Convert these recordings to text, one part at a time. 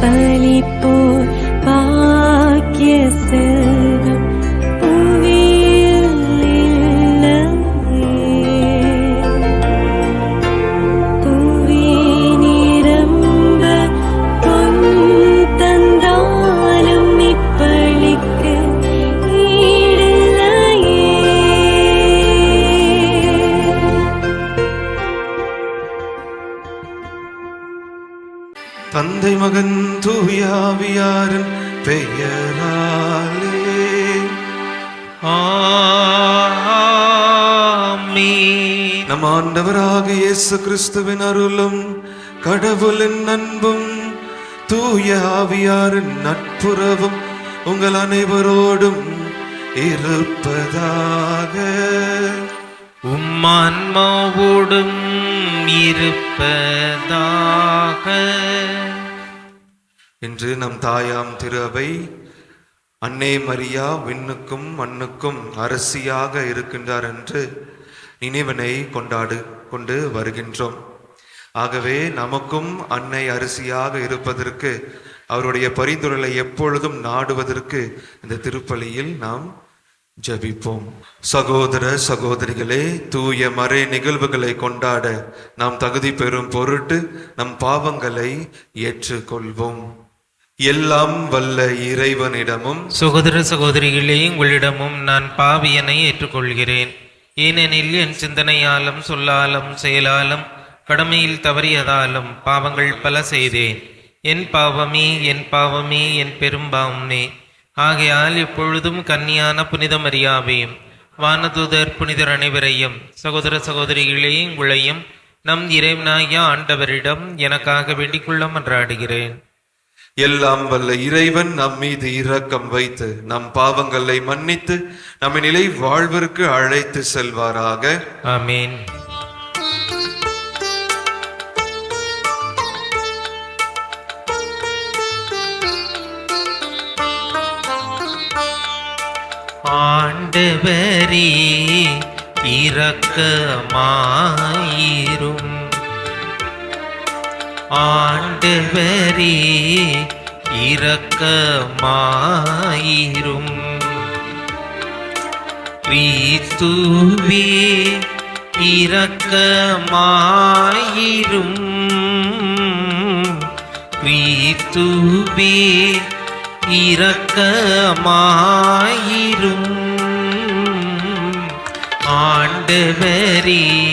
百里不 இயேசு கிறிஸ்துவின் அருளும் கடவுளின் அன்பும் தூய ஆவியாரின் நட்புறவும் உங்கள் அனைவரோடும் இருப்பதாக. உம்மான்மாவோடும் இருப்பதாக. இன்று நம் தாயாம் திரு அவை அன்னை மரியா விண்ணுக்கும் மண்ணுக்கும் அரசியாக இருக்கின்றார் என்று நினைவினை கொண்டாடு. கொண்டு வருகின்றோம். ஆகவே நமக்கும் அன்னை அரிசியாக இருப்பதற்கு அவருடைய பரிந்துரைகளை எப்பொழுதும் நாடுவதற்கு இந்த திருப்பலியில் நாம் ஜபிப்போம். சகோதர சகோதரிகளே தூய மறை நிகழ்வுகளை கொண்டாட நாம் தகுதி பெறும் பொருட்டு நம் பாவங்களை ஏற்றுக்கொள்வோம். எல்லாம் வல்ல இறைவனிடமும் சகோதர சகோதரிகளே உங்களிடமும் நான் பாவியனை ஏற்றுக்கொள்கிறேன். ஏனெனில் என் சிந்தனையாலும் சொல்லாலும் செயலாலும் கடமையில் தவறியதாலும் பாவங்கள் பல செய்தேன். என் பாவமே என் பாவமே என் பெரும்பாவமே ஆகையால் எப்பொழுதும் கன்னியான புனித மரியாவையும் வானதூதர் புனிதர் அனைவரையும் சகோதர சகோதரிகளே உங்களையும் நம் இறைவனாய ஆண்டவரிடம் எனக்காக வேண்டிக் கொள்ள மன்றாடுகிறேன். எல்லாம் வல்ல இறைவன் நம் மீது இரக்கம் வைத்து நம் பாவங்களை மன்னித்து நம்ம நிலை வாழ்விற்கு அழைத்து செல்வாராக. ஆமீன். ஆண்டவரே இரக்கமாயிரும். ஆண்டு ஆண்டவரே இரக்கமாயிரும். கிறிஸ்துவே இரக்கமாயிரும். கிறிஸ்துவே இரக்கமாயிரும். ஆண்டவரே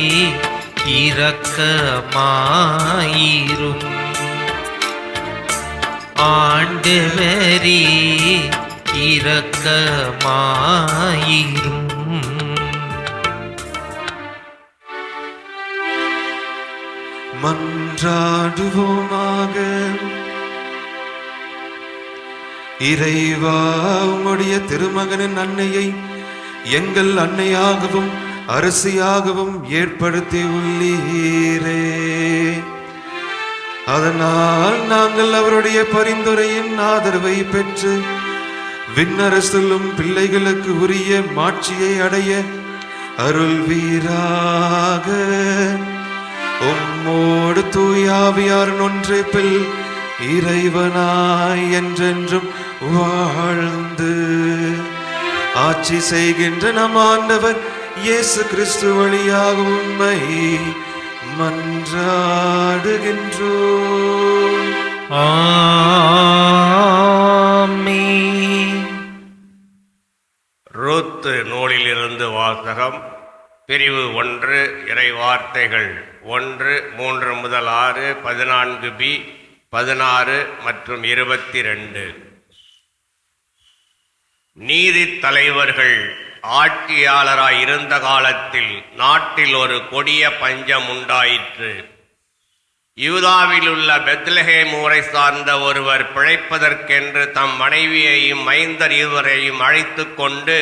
இரக்கமாயிரும் ஆண்டவரே இரக்கமாயிரும் மன்றாடுவோமாக. இறைவா உம்முடைய திருமகனின் அன்னையை எங்கள் அன்னையாகவும் அரசியாகவும் ஏற்படுத்தி உள்ளீரே. அதனால் நாங்கள் அவருடைய பரிந்துரையின் ஆதரவை பெற்று விண்ணரசிலும் பிள்ளைகளுக்கு உரிய மாட்சியை அடைய அருள் வீராக உம்மோடு தூயாவியார் பில் இறைவனாய் என்றென்றும் வாழ்ந்து ஆட்சி செய்கின்ற நம் ஆண்டவர் இயேசு கிறிஸ்து வழியாக உண்மை மன்றாடுகின்றோம். ஆமென். ரூத்து நூலிலிருந்து வாசகம் பிரிவு ஒன்று இறை வார்த்தைகள் ஒன்று மூன்று முதல் ஆறு பதினான்கு பி பதினாறு மற்றும் இருபத்தி ரெண்டு. நீதி தலைவர்கள் ஆட்சியாளராய் இருந்த காலத்தில் நாட்டில் ஒரு கொடிய பஞ்சம் உண்டாயிற்று. யூதாவில் உள்ள பெத்லஹேம் ஊரை சார்ந்த ஒருவர் பிழைப்பதற்கென்று தம் மனைவியையும் மைந்தர் இருவரையும் அழைத்து கொண்டு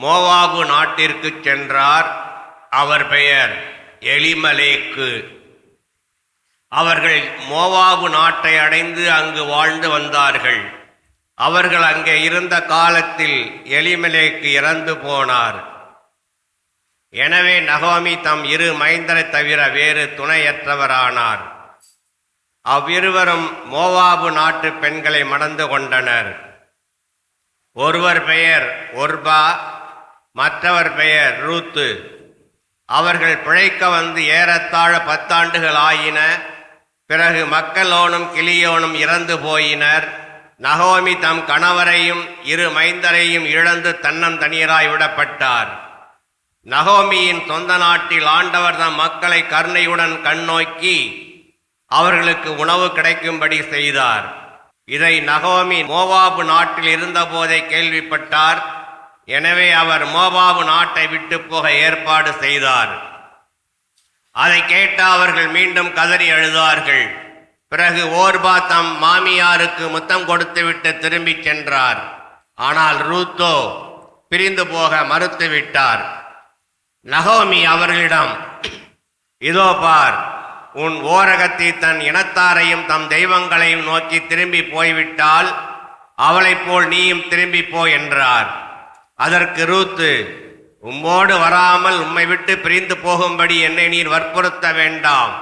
மோவாபு நாட்டிற்கு சென்றார். அவர் பெயர் எலிமலேக்கு. அவர்கள் மோவாபு நாட்டை அடைந்து அங்கு வாழ்ந்து வந்தார்கள். அவர்கள் அங்கே இருந்த காலத்தில் எலிமலேக்கு இறந்து போனார். எனவே நகோமி தம் இரு மைந்தரை தவிர வேறு துணையற்றவரானார். அவ்விருவரும் மோவாபு நாட்டு பெண்களை மணந்து கொண்டனர். ஒருவர் பெயர் ஒர்பா மற்றவர் பெயர் ரூத்து. அவர்கள் பிழைக்க வந்து ஏறத்தாழ பத்தாண்டுகள் ஆயின. பிறகு மக்களோனும் கிளியோனும் இறந்து போயினர். நகோமி தம் கணவரையும் இரு மைந்தரையும் இழந்து தன்னந்தனியராய் விடப்பட்டார். நகோமியின் சொந்த நாட்டில் ஆண்டவர் தம் மக்களை கருணையுடன் கண்ணோக்கி அவர்களுக்கு உணவு கிடைக்கும்படி செய்தார். இதை நகோமி மோவாபு நாட்டில் இருந்தபோதே கேள்விப்பட்டார். எனவே அவர் மோவாபு நாட்டை விட்டு போக ஏற்பாடு செய்தார். அதை கேட்ட அவர்கள் மீண்டும் கதறி அழுதார்கள். பிறகு ஓர்பா தம் மாமியாருக்கு முத்தம் கொடுத்துவிட்டு திரும்பிச் சென்றார். ஆனால் ரூத்தோ பிரிந்து போக மறுத்துவிட்டார் நகோமி அவர்களிடம் இதோ பார் உன் ஓரகத்தை தன் இனத்தாரையும் தம் தெய்வங்களையும் நோக்கி திரும்பி போய்விட்டால் அவளைப் போல் நீயும் திரும்பி போ என்றார். அதற்கு ரூத்து உம்மோடு வராமல் உம்மை விட்டு பிரிந்து போகும்படி என்னை நீர் வற்புறுத்த வேண்டாம்.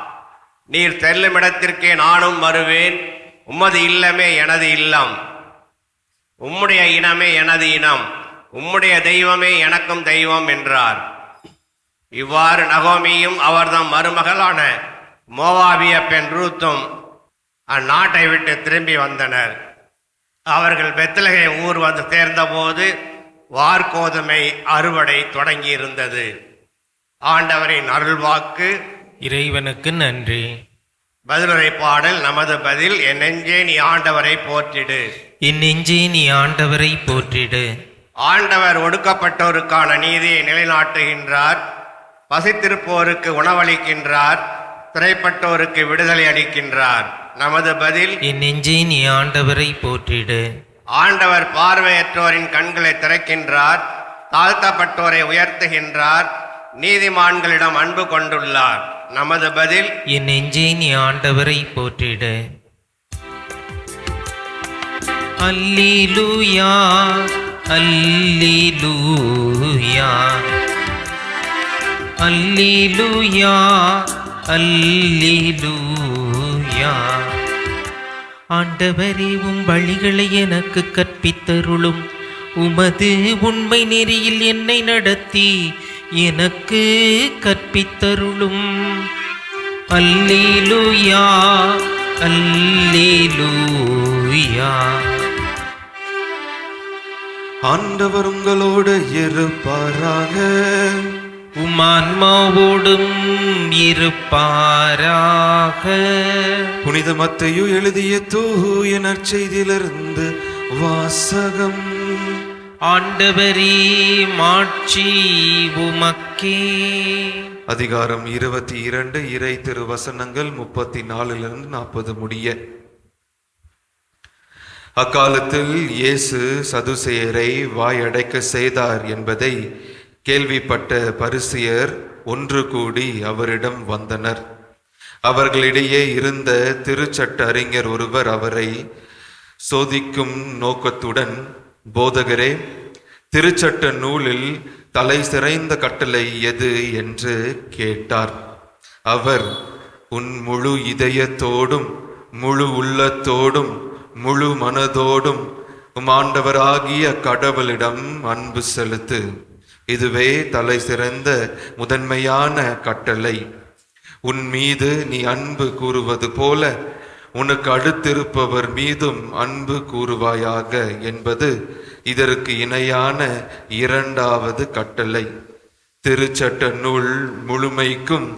நீர் செல்லும் இடத்திற்கே நானும் வருவேன். உமது இல்லமே எனது இல்லம். உம்முடைய இனமே எனது இனம். உம்முடைய தெய்வமே எனக்கும் தெய்வம் என்றார். இவ்வாறு நகோமியும் அவர்தம் மருமகளான மோவாபிய பெண் ரூத்தும் அந்நாட்டை விட்டு திரும்பி வந்தனர். அவர்கள் பெத்லகே ஊர் வந்து சேர்ந்தபோது வார்கோதுமை அறுவடை தொடங்கியிருந்தது. ஆண்டவரின் அருள்வாக்கு இறைவனுக்கு நன்றி. பதிலுரை பாடல் நமது பதில் என் நெஞ்சே நீ ஆண்டவரை போற்றிடு. என் நெஞ்சே நீ ஆண்டவரை போற்றிடு. ஆண்டவர் ஒடுக்கப்பட்டோருக்கான நீதியை நிலைநாட்டுகின்றார். பசித்திருப்போருக்கு உணவளிக்கின்றார். சிறைப்பட்டோருக்கு விடுதலை அளிக்கின்றார். நமது பதில் என் நெஞ்சே நீ ஆண்டவரை போற்றிடு. ஆண்டவர் பார்வையற்றோரின் கண்களை திறக்கின்றார். தாழ்த்தப்பட்டோரை உயர்த்துகின்றார். நீதிமான்களிடம் அன்பு கொண்டுள்ளார். நமது பதில் என் நெஞ்சே நீ ஆண்டவரை போற்றிடு. அல்லிலூயா அல்லிலூயா. அல்லிலூயா அல்லிலூயா. ஆண்டவரே உம் வழிகளை எனக்கு கற்பித்தருளும். உமது உண்மை நெறியில் என்னை நடத்தி. எனக்கு கற்பித்தருளும். அல்லேலூயா அல்லேலூயா. ஆண்டவர் உங்களோடு இருப்பாராக. உமான்மாவோடும் இருப்பாராக. புனித மத்தையு எழுதிய தூய நற்செய்தியிலிருந்து வாசகம். ஆண்டவரே மாட்சி உமக்கே. அதிகாரம் இருபத்தி இரண்டு இறை திருவசனங்கள் முப்பத்தி நாலிலிருந்து நாற்பது முடிய. அக்காலத்தில் இயேசு சதுசேயரை வாயடைக்க செய்தார் என்பதை கேள்விப்பட்ட பரிசியர் ஒன்று கூடி அவரிடம் வந்தனர். அவர்களிடையே இருந்த திருச்சட்ட அறிஞர் ஒருவர் அவரை சோதிக்கும் நோக்கத்துடன் போதகரே திருச்சட்ட நூலில் தலை சிறைந்த கட்டளை எது என்று கேட்டார். அவர் உன் முழு இதயத்தோடும் முழு உள்ளத்தோடும் முழு மனதோடும் உமாண்டவராகிய கடவுளிடம் அன்பு செலுத்து. இதுவே தலை சிறந்த முதன்மையான கட்டளை. உன் மீது நீ அன்பு கூறுவது போல உனக்கு அடுத்திருப்பவர் மீதும் அன்பு கூறுவாயாக என்பது இதற்கு இணையான இரண்டாவது கட்டளை. திருச்சட்ட நூல் முழுமைக்கும்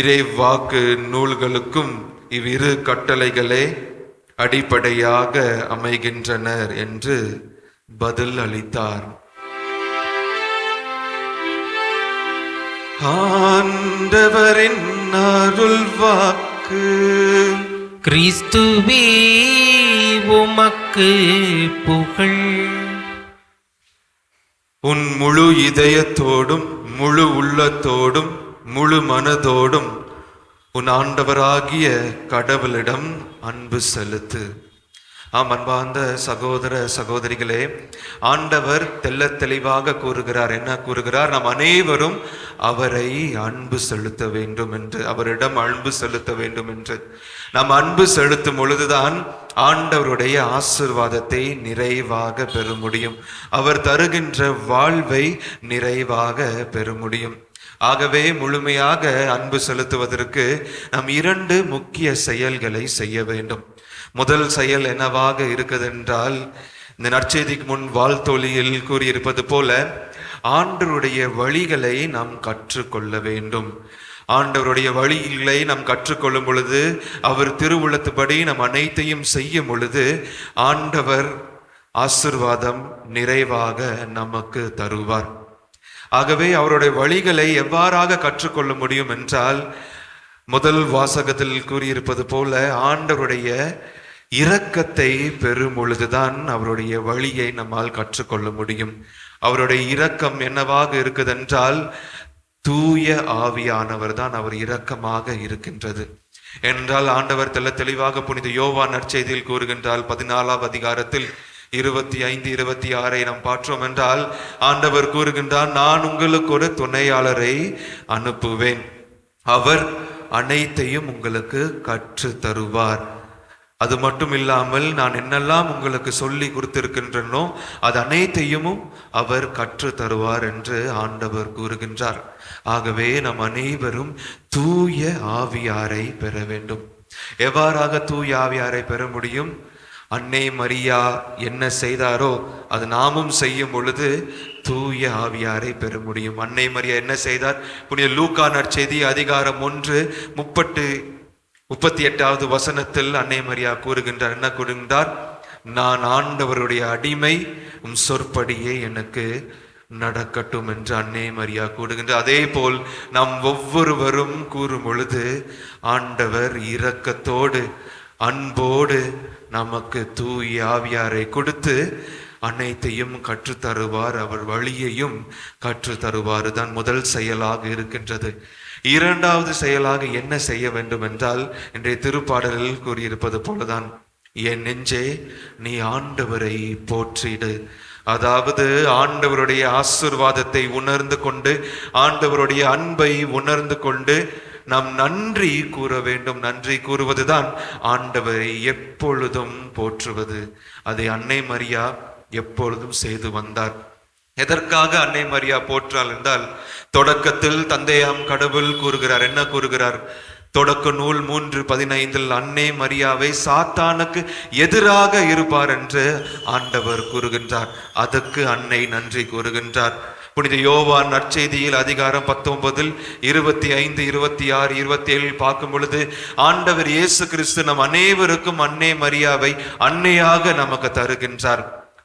இறைவாக்கு நூல்களுக்கும் இவ்விரு கட்டளைகளே அடிப்படையாக அமைகின்றனர் என்று பதில் அளித்தார். ஆண்டவரின் அருள்வாக்கு கிறிஸ்துவே உமக்கு புகழ். உன் முழு இதயத்தோடும் முழு உள்ளத்தோடும் முழு மனதோடும் உன் ஆண்டவராகிய கடவுளிடம் அன்பு செலுத்து. ஆம் அன்பார்ந்த சகோதர சகோதரிகளே ஆண்டவர் தெள்ளத் தெளிவாக கூறுகிறார். என்ன கூறுகிறார்? நாம் அனைவரும் அவரை அன்பு செலுத்த வேண்டும் என்று அவரிடம் அன்பு செலுத்த வேண்டும் என்று. நாம் அன்பு செலுத்தும் பொழுதுதான் ஆண்டவருடைய ஆசிர்வாதத்தை நிறைவாக பெற முடியும். அவர் தருகின்ற வாழ்வை நிறைவாக பெற முடியும். ஆகவே முழுமையாக அன்பு செலுத்துவதற்கு நாம் இரண்டு முக்கிய செயல்களை செய்ய வேண்டும். முதல் செயல் என்னவாக இருக்குது என்றால் இந்த நற்செய்திக்கு முன் வாழ்த்தொழியில் கூறியிருப்பது போல ஆண்டவருடைய வழிகளை நாம் கற்றுக்கொள்ள வேண்டும். ஆண்டவருடைய வழிகளை நாம் கற்றுக்கொள்ளும் பொழுது அவர் திருவுள்ளத்துபடி நாம் அனைத்தையும் செய்யும் பொழுது ஆண்டவர் ஆசிர்வாதம் நிறைவாக நமக்கு தருவார். ஆகவே அவருடைய வழிகளை எவ்வாறாக கற்றுக்கொள்ள முடியும் என்றால் முதல் வாசகத்தில் கூறியிருப்பது போல ஆண்டவருடைய இரக்கத்தை பெறும் பொழுதுதான் அவருடைய வழியை நம்மால் கற்றுக்கொள்ள முடியும். அவருடைய இரக்கம் என்னவாக இருக்குதென்றால் தூய ஆவியானவர் தான் அவர் இரக்கமாக இருக்கின்றது. என்றால் ஆண்டவர் தெல்ல தெளிவாக புனித யோவான் நற்செய்தியில் கூறுகின்றால் பதினாலாம் அதிகாரத்தில் இருபத்தி ஐந்து இருபத்தி ஆறை நாம் பார்த்தோம் என்றால் ஆண்டவர் கூறுகின்றார் நான் உங்களுக்கு ஒரு துணையாளரை அனுப்புவேன். அவர் அனைத்தையும் உங்களுக்கு கற்று தருவார். அது மட்டும் இல்லாமல் நான் என்னெல்லாம் உங்களுக்கு சொல்லி கொடுத்திருக்கின்றனோ அது அனைத்தையும் அவர் கற்று தருவார் என்று ஆண்டவர் கூறுகின்றார். ஆகவே நம் அனைவரும் தூய ஆவியாரை பெற வேண்டும். எவ்வாறாக தூய ஆவியாரை பெற முடியும்? அன்னை மரியா என்ன செய்தாரோ அது நாமும் செய்யும் பொழுது தூய ஆவியாரை பெற முடியும். அன்னை மரியா என்ன செய்தார்? புனித லூக்கா நற்செய்தி அதிகாரம் ஒன்று முப்பட்டு முப்பத்தி எட்டாவது வசனத்தில் அன்னை மரியா கூறுகின்றார். என்ன கூறுகின்றார்? நான் ஆண்டவருடைய அடிமை உம் சொற்படியே எனக்கு நடக்கட்டும் என்று அன்னை மரியா கூடுகின்ற அதே போல் நாம் ஒவ்வொருவரும் கூறும் பொழுது ஆண்டவர் இரக்கத்தோடு அன்போடு நமக்கு தூய ஆவியாரை கொடுத்து அனைத்தையும் கற்றுத் தருவார் அவர் வழியையும் கற்றுத் தருவார் தான் முதல் செயலாக இருக்கின்றது. இரண்டாவது செயலாக என்ன செய்ய வேண்டும் என்றால் இன்றைய திருப்பாடலில் கூறியிருப்பது போலதான். என் நெஞ்சே நீ ஆண்டவரை போற்றிடு. அதாவது ஆண்டவருடைய ஆசிர்வாதத்தை உணர்ந்து கொண்டு ஆண்டவருடைய அன்பை உணர்ந்து கொண்டு நாம் நன்றி கூற வேண்டும். நன்றி கூறுவதுதான் ஆண்டவரை எப்பொழுதும் போற்றுவது. அதை அன்னை மரியா எப்பொழுதும் செய்து வந்தார். எதற்காக அன்னை மரியா போற்றாள் என்றால் தொடக்கத்தில் தந்தையாம் கடவுள் கூறுகிறார். என்ன கூறுகிறார்? தொடக்க நூல் மூன்று பதினைந்தில் அன்னை மரியாவை சாத்தானுக்கு எதிராக இருப்பார் என்று ஆண்டவர் கூறுகின்றார். அதற்கு அன்னை நன்றி கூறுகின்றார். புனித யோவான் நற்செய்தியில் அதிகாரம் பத்தொன்பதில் இருபத்தி ஐந்து இருபத்தி ஆறு இருபத்தி ஏழில் பார்க்கும் பொழுது ஆண்டவர் இயேசு கிறிஸ்து நம் அனைவருக்கும் அன்னை மரியாவை அன்னையாக நமக்கு தருகின்றார்.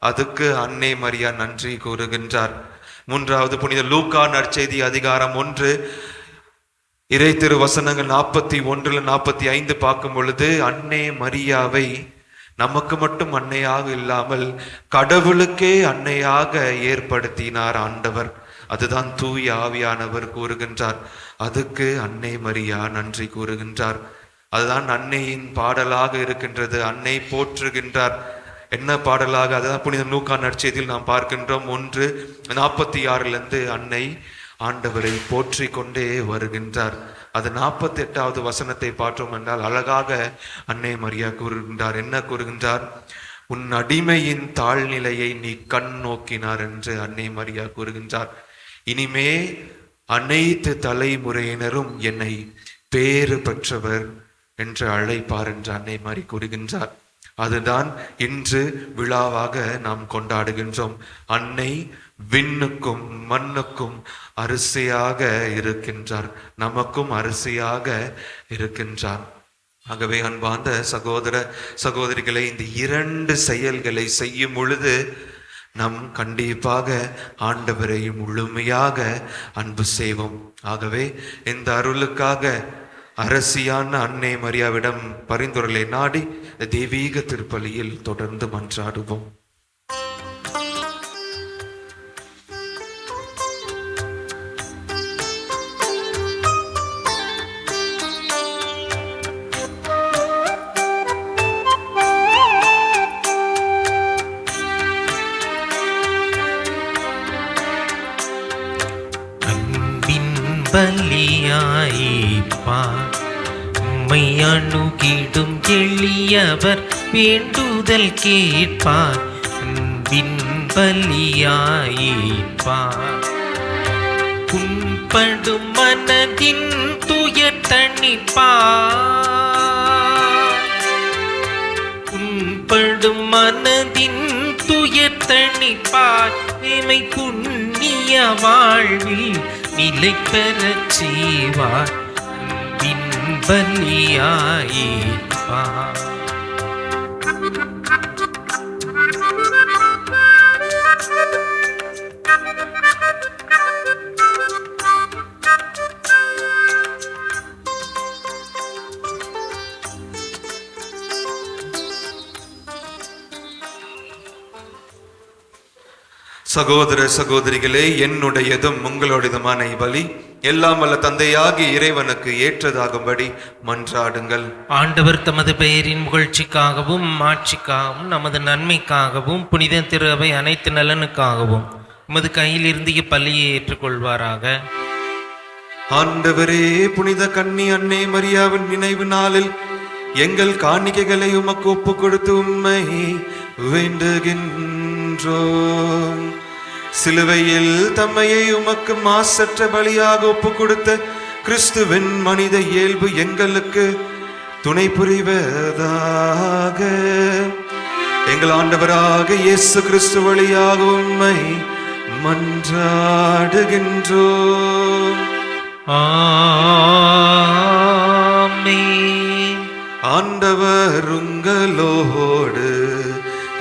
அதுக்கு அன்னை மரியா நன்றி கூறுகின்றார். மூன்றாவது புனித லூக்கா நற்செய்தி அதிகாரம் ஒன்று. இறை திரு வசனங்கள் நாற்பத்தி ஒன்றுல நாற்பத்தி ஐந்து பார்க்கும் பொழுது அன்னை மரியாவை நமக்கு மட்டும் அன்னையாக இல்லாமல் கடவுளுக்கே அன்னையாக ஏற்படுத்தினார் ஆண்டவர். அதுதான் தூய் ஆவியானவர் கூறுகின்றார். அதுக்கு அன்னை மரியா நன்றி கூறுகின்றார். அதுதான் அன்னையின் பாடலாக இருக்கின்றது. அன்னை போற்றுகின்றார். என்ன பாடலாக அதான் புனித நூக்கா நற்செய்தியில் நாம் பார்க்கின்றோம். ஒன்று நாற்பத்தி ஆறிலிருந்து அன்னை ஆண்டவரை போற்றி கொண்டே வருகின்றார். அது நாற்பத்தி எட்டாவது வசனத்தை பார்த்தோம் என்றால் அழகாக அன்னை மரியா கூறுகின்றார். என்ன கூறுகின்றார்? உன் அடிமையின் தாழ்நிலையை நீ கண் நோக்கினார் என்று அன்னை மரியா கூறுகின்றார். இனிமே அனைத்து தலைமுறையினரும் என்னை பேறு பெற்றவர் என்று அழைப்பார் என்று அன்னை மாறி கூறுகின்றார். அதுதான் இன்று விழாவாக நாம் கொண்டாடுகின்றோம். அன்னை விண்ணுக்கும் மண்ணுக்கும் அரிசியாக இருக்கின்றார். நமக்கும் அரிசியாக இருக்கின்றார் ஆகவே அன்பார்ந்த சகோதர சகோதரிகளை இந்த இரண்டு செயல்களை செய்யும் பொழுது நம் கண்டிப்பாக ஆண்டவரை முழுமையாக அன்பு செய்வோம். ஆகவே இந்த அருளுக்காக அரசியான அன்னை மரியாவிடம் பரிந்துரையை நாடி தெய்வீக திருப்பலியில் தொடர்ந்து மன்றாடுவோம். அவர் வேண்டுதல் கேட்பார் அன்பின் பலியாயிப்பார் புண்படும் மனதின் துயர் தணிப்பார். புண்படும் மனதின் துயர் தணிப்பார். எமை புண்ணிய வாழ்வில் நிலை பெறச் செய்வார் அன்பின் சகோதர சகோதரிகளே என்னுடையதும் உங்களுடையதுமான பலி எல்லாம் வல்ல தந்தையாகி இறைவனுக்கு ஏற்றதாகும்படி மன்றாடுங்கள். ஆண்டவர் தமது பெயரின் புகழ்ச்சிக்காகவும் மாட்சிக்காகவும் நமது நன்மைக்காகவும் புனித திரு அவை அனைத்து நலனுக்காகவும் உமது கையில் இருந்து இப்பள்ளியை ஏற்றுக்கொள்வாராக. ஆண்டவரே புனித கன்னி அன்னை மரியாவின் நினைவு நாளில் எங்கள் காணிக்கைகளை உமக்கு ஒப்பு கொடுத்து உம்மை வேண்டுகின்றோம். சிலுவையில் தம்மையை உமக்கு மாசற்ற பலியாக ஒப்பு கொடுத்த கிறிஸ்துவின் மனித இயல்பு எங்களுக்கு துணை புரிவதாக. எங்கள் ஆண்டவராக இயேசு கிறிஸ்து வழியாக உம்மை மன்றாடுகின்றோம். ஆமென். ஆண்டவர் உங்களோடு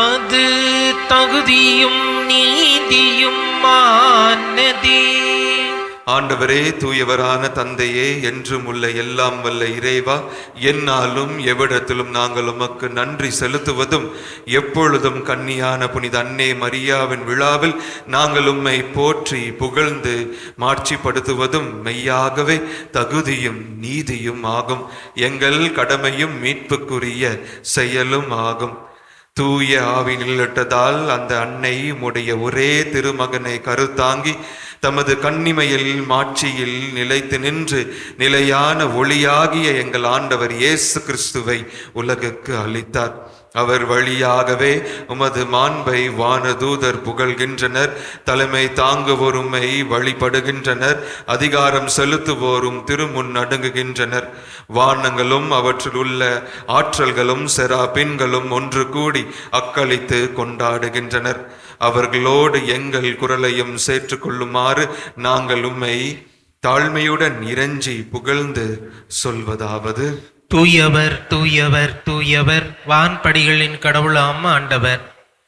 அது தகுதியும் நீதியும் மானதே ஆண்டவரே தூயவரான தந்தையே என்றும் உள்ள எல்லாம் வல்ல இறைவா என்னாலும் எவ்விடத்திலும் நாங்கள் உமக்கு நன்றி செலுத்துவதும் எப்பொழுதும் கன்னியான புனித அன்னை மரியாவின் விழாவில் நாங்கள் உம்மை போற்றி புகழ்ந்து மாட்சிப்படுத்துவதும் மெய்யாகவே தகுதியும் நீதியும் ஆகும். எங்கள் கடமையும் மீட்புக்குரிய செயலும் ஆகும். தூய ஆவி நிழட்டதால் அந்த அன்னை உடைய ஒரே திருமகனை கருத்தாங்கி தமது கண்ணிமையில் மாட்சியில் நிலைத்து நின்று நிலையான ஒளியாகிய எங்கள் ஆண்டவர் இயேசு கிறிஸ்துவை உலகுக்கு அளித்தார். அவர் வழியாகவே உமது மாண்பை வானதூதர் புகழ்கின்றனர். தலைமை தாங்குவோருமை வழிபடுகின்றனர். அதிகாரம் செலுத்துவோரும் திருமுன் நடுங்குகின்றனர். வானங்களும் அவற்றில் உள்ள ஆற்றல்களும் செராபின்களும் ஒன்று கூடி அக்களித்து கொண்டாடுகின்றனர். அவர்களோடு எங்கள் குரலையும் சேர்த்துக்கொள்ளுமாறு நாங்கள் உம்மை தாழ்மையுடன் இறைஞ்சி புகழ்ந்து சொல்வதாவது. தூயவர் தூயவர் தூயவர் வான்படிகளின் கடவுளாம் ஆண்டவர்.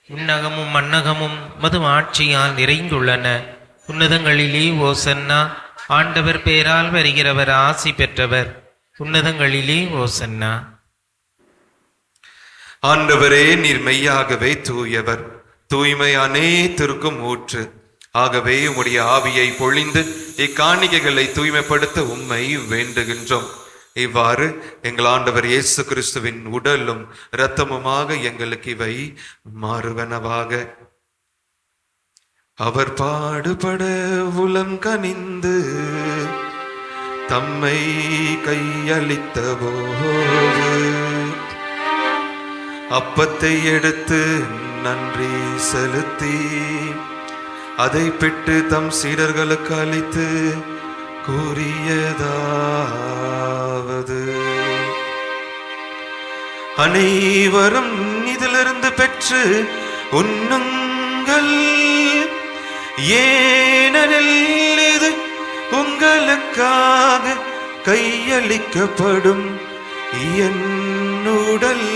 உன்னகமும் மன்னகமும் மது ஆட்சியால் நிறைந்துள்ளன. உன்னதங்களிலே ஓசன்னா ஆண்டவர் பேரால் வருகிறவர் ஆசி பெற்றவர். உன்னதங்களிலே ஓசன்னா ஆண்டவரே நீர் மெய்யாகவே தூயவர். தூய்மை அனைத்திற்கும் ஊற்று. ஆகவே உம்முடைய ஆவியை பொழிந்து இக்காணிகைகளை தூய்மைப்படுத்த உம்மை வேண்டுகின்றோம். இவ்வாறு எங்கள் ஆண்டவர் இயேசு கிறிஸ்துவின் உடலும் இரத்தமுமாக எங்களுக்கு இவை மாறுவனவாக. அவர் பாடுபட உலம் கனிந்து தம்மை கையளித்த போது அப்பத்தை எடுத்து நன்றி செலுத்தி அதை பெற்று தம் சீடர்களுக்கு அளித்து கூறியதாவது. அனைவரும் இதிலிருந்து பெற்று உண்ணுங்கள். ஏனெனில் இது உங்களுக்காக கையளிக்கப்படும். என் உடல்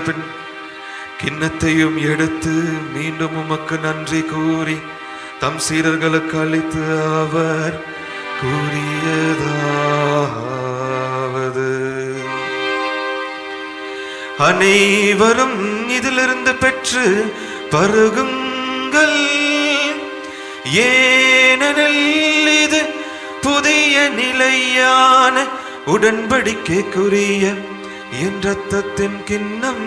பின் கிண்ணத்தையும் எடுத்து மீண்டும் உமக்கு நன்றி கூறி தம் சீரர்களுக்கு அளித்து அவர் கூறியதாவது. அனைவரும் இதிலிருந்து பெற்று பருகுங்கள். ஏனெனில் இது புதிய நிலையான உடன்படிக்கைக்குரிய என் ரத்தத்தின் கிண்ணம்.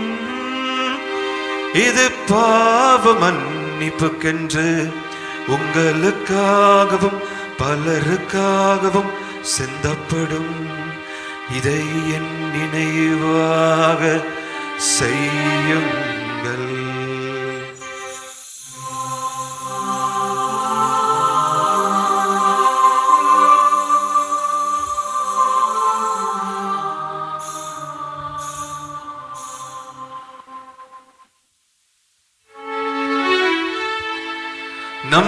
இது பாவ மன்னிப்புக்கென்று உங்களுக்காகவும் பலருக்காகவும் சிந்தப்படும். இதை என் நினைவாக செய்யுங்கள்.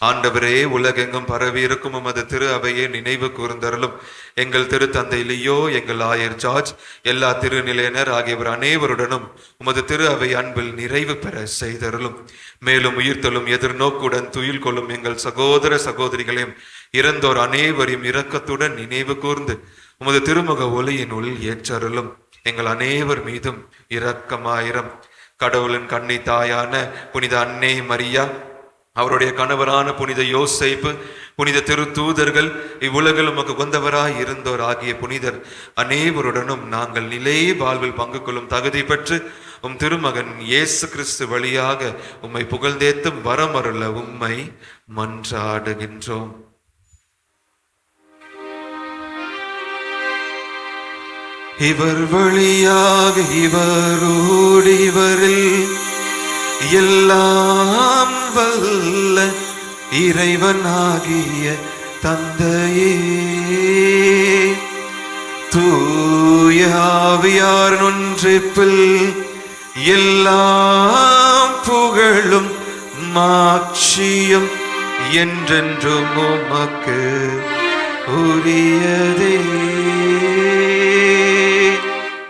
ஆண்டவரே உலகெங்கும் பரவி இருக்கும் உமது திரு அவையே நினைவு கூர்ந்தருளும். எங்கள் திருத்தந்தை லியோ எங்கள் ஆயர் ஜார்ஜ் எல்லா திருநிலையினர் ஆகியவர் அனைவருடனும் உமது திரு அவை அன்பில் நிறைவு பெற செய்தருளும். மேலும் உயிர்த்தலும் எதிர்நோக்குடன் துயில் கொள்ளும் எங்கள் சகோதர சகோதரிகளையும் இறந்தோர் அனைவரையும் இரக்கத்துடன் நினைவு கூர்ந்து உமது திருமுக ஒளியினுள் ஏற்றருளும். எங்கள் அனைவர் மீதும் இரக்கமாயிரம். கடவுளின் கண்ணி தாயான புனித அன்னை மரியா அவருடைய கணவரான புனித யோசைப்பு புனித திருத்தூதர்கள் இவ்வுலகில் உமக்கு கொந்தவராய் இருந்தோர் ஆகிய புனிதர். அனைவருடனும் நாங்கள் நிலை வாழ்வில் பங்கு கொள்ளும் தகுதி பெற்று உம் திருமகன் இயேசு கிறிஸ்து வழியாக உம்மை புகழ்ந்தேத்தும் வரமருள உம்மை மன்றாடுகின்றோம். இவர் வழியாக இவரோடு இவரில் எல்லாம் வல்ல இறைவனாகிய தந்தையே. தூயாவியார் ஒன்றிப்பில் எல்லாம் புகழும் மாட்சியும் என்றென்றும் உமக்கு உரியதே.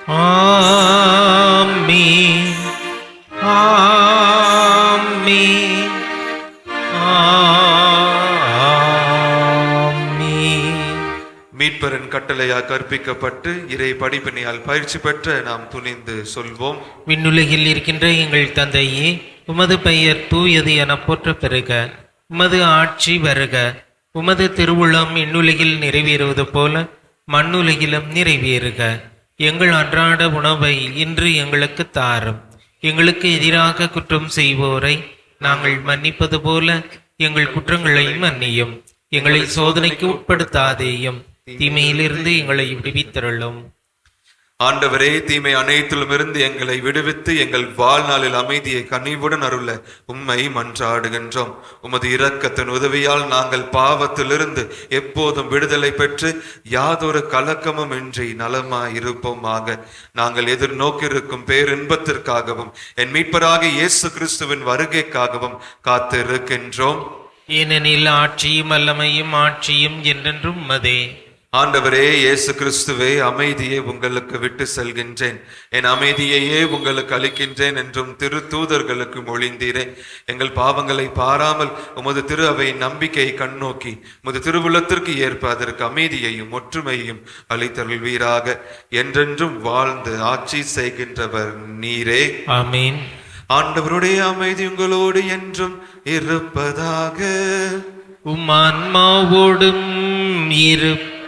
ஆ கட்டளையாக கட்டளையால் கற்பிக்கப்பட்டு இறை படிப்பினையால் பயிற்சி பெற்ற நாம் துணிந்து சொல்வோம். விண்ணுலகில் இருக்கின்ற எங்கள் தந்தையே உமது பெயர் தூயது என போற்ற பெறுக உமது ஆட்சி வருக. உமது திருவுளம் இன்னுலகில் நிறைவேறுவது போல மண்ணுலகிலும் நிறைவேறுக. எங்கள் அன்றாட உணவை இன்று எங்களுக்கு தாரும். எங்களுக்கு எதிராக குற்றம் செய்வோரை நாங்கள் மன்னிப்பது போல எங்கள் குற்றங்களை மன்னியும். எங்களை சோதனைக்கு உட்படுத்தாதேயும். தீமையிலிருந்து எங்களை விடுவித்தருளும். ஆண்டவரே தீமை அனைத்திலும் இருந்து எங்களை விடுவித்து எங்கள் வாழ்நாளில் அமைதியை கனிவுடன் அருள உம்மை மன்றாடுகின்றோம். உமது இரக்கத்தின் உதவியால் நாங்கள் பாவத்திலிருந்து எப்போதும் விடுதலை பெற்று யாதொரு கலக்கமும் இன்றி நலமாய் இருப்போமாக நாங்கள் எதிர்நோக்கியிருக்கும் பேரின்பத்திற்காகவும் என் மீட்பராக இயேசு கிறிஸ்துவின் வருகைக்காகவும் காத்திருக்கின்றோம். ஏனெனில் ஆட்சியும் வல்லமையும் ஆட்சியும் என்றென்றும் உமதே. ஆண்டவரே இயேசு கிறிஸ்துவே அமைதியை உங்களுக்கு விட்டு செல்கின்றேன். என் அமைதியையே உங்களுக்கு அளிக்கின்றேன் என்றும் திரு தூதர்களுக்கு மொழிந்தீரே. எங்கள் பாவங்களை பாராமல் உமது திரு அவை நம்பிக்கையை கண்ணோக்கி உமது திருவுளத்திற்கு ஏற்ப அதற்கு அமைதியையும் ஒற்றுமையையும் அளித்தருள்வீராக. என்றென்றும் வாழ்ந்து ஆட்சி செய்கின்றவர் நீரே. ஆமீன். ஆண்டவருடைய அமைதி உங்களோடு என்றும் இருப்பதாக. உம் ஆன்மாவோடும்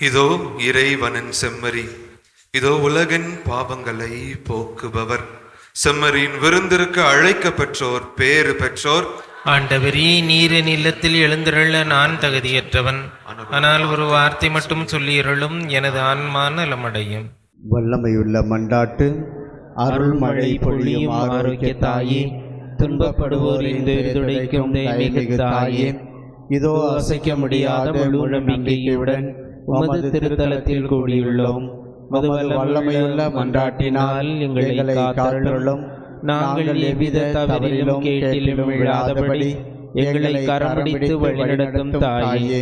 இதோ இறைவனின் செம்மறி இதோ உலகின் பாவங்களை போக்குபவர். செம்மறியின் விருந்திற்கு அழைக்க பெற்றோர் பேறு பெற்றோர். ஆண்டவரே நீரின் இல்லத்தில் எழுந்திருள்ள நான் தகுதியற்றவன். ஆனால் ஒரு வார்த்தை மட்டும் சொல்லியருளும் எனது ஆன்மா நலமடையும். வல்லமையுள்ள மண்டாட்டு அருள்மழை பொழியும் ஆரோக்கிய தாயே துன்பப்படுவோரின் துடைக்கும் தெய்வீக தாயே. இதோ அசைக்க முடியாத முழு நம்பிக்கையுடன் உமது திருத்தலத்தில் கூடியுள்ளோம். வல்லமையுள்ள மன்றாட்டினால் எங்களை காத்தருளும். நாங்கள் எவ்வித தவறிலும் கேட்டிலும் விழாதபடி எங்களை கரம் பிடித்து வழிநடத்தும் தாயே.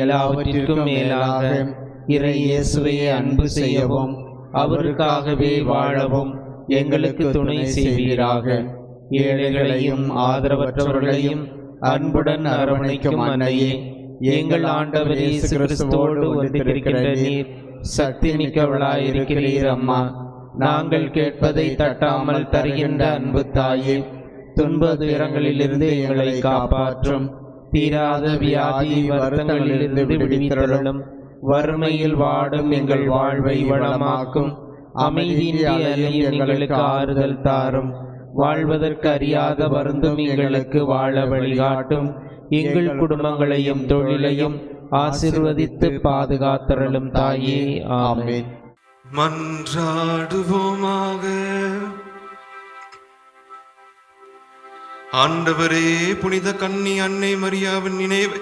எல்லாவற்றிற்கும் மேலாக இறை இயேசுவையே அன்பு செய்யவும் அவருக்காகவே வாழவும் எங்களுக்கு துணை செய்வீராக. ஏழைகளையும் ஆதரவற்றவர்களையும் அன்புடன் அரவணைக்கும் அன்னையே. எங்கள் ஆண்டவர் இயேசு கிறிஸ்துவோடு ஒன்றிருக்கிற நீர் சக்தி மிக்கவளாயிருக்கிறீர் அம்மா. நாங்கள் கேட்பதை தட்டாமல் தருகின்ற அன்பு தாயே துன்ப துயரங்களிலிருந்து எங்களை காப்பாற்றும். தீராத வியாதி வருத்தங்களிலிருந்து விடுவித்தருளும். வறுமையில் வாடும் எங்கள் வாழ்வை வளமாக்கும். அமைதியின் எங்களுக்கு ஆறுதல் தாரும். வாழ்வதற்கு அறியாத வருந்தும் எங்களுக்கு வாழ வழிகாட்டும். எங்கள் குடும்பங்களையும் தொழிலையும் ஆசிர்வதித்து பாதுகாத்தருளும் தாயே. ஆமென். மன்றாடுவோமாக. ஆண்டவரே புனித கன்னி அன்னை மரியாவின் நினைவை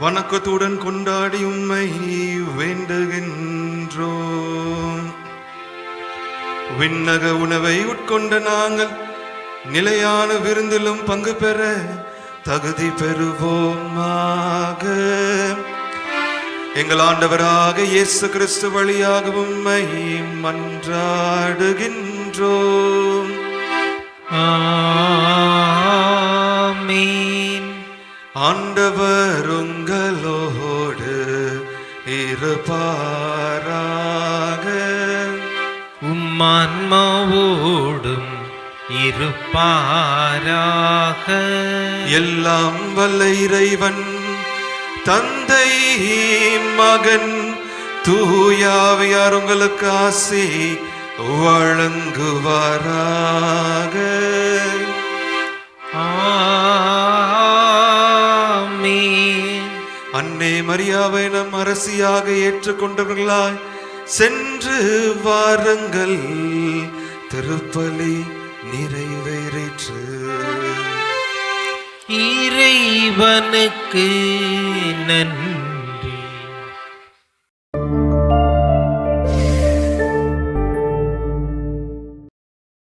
வணக்கத்துடன் கொண்டாடி உம்மை வேண்டுகின்றோம். விண்ணக உணவை உட்கொண்ட நாங்கள் நிலையான விருந்திலும் பங்கு பெற தகுதி பெறுவோமாக. எங்கள் ஆண்டவராக இயேசு கிறிஸ்து வழியாக உம்மை மன்றாடுகின்றோம். ஆண்டவர் உங்களோடு இருப்பாராக. உம்மான்மாவோடும் இருப்பாராக. எல்லாம் வல்ல இறைவன் தந்தை மகன் தூயாவியார் உங்களுக்கு ஆசி வழங்குவாராக? அன்னை மரியாவை நம் அரசியாக ஏற்றுக்கொண்டவர்களாய் சென்று வாருங்கள். திருப்பலி நிறைவேறிற்று. இறைவனுக்கு நன்றி.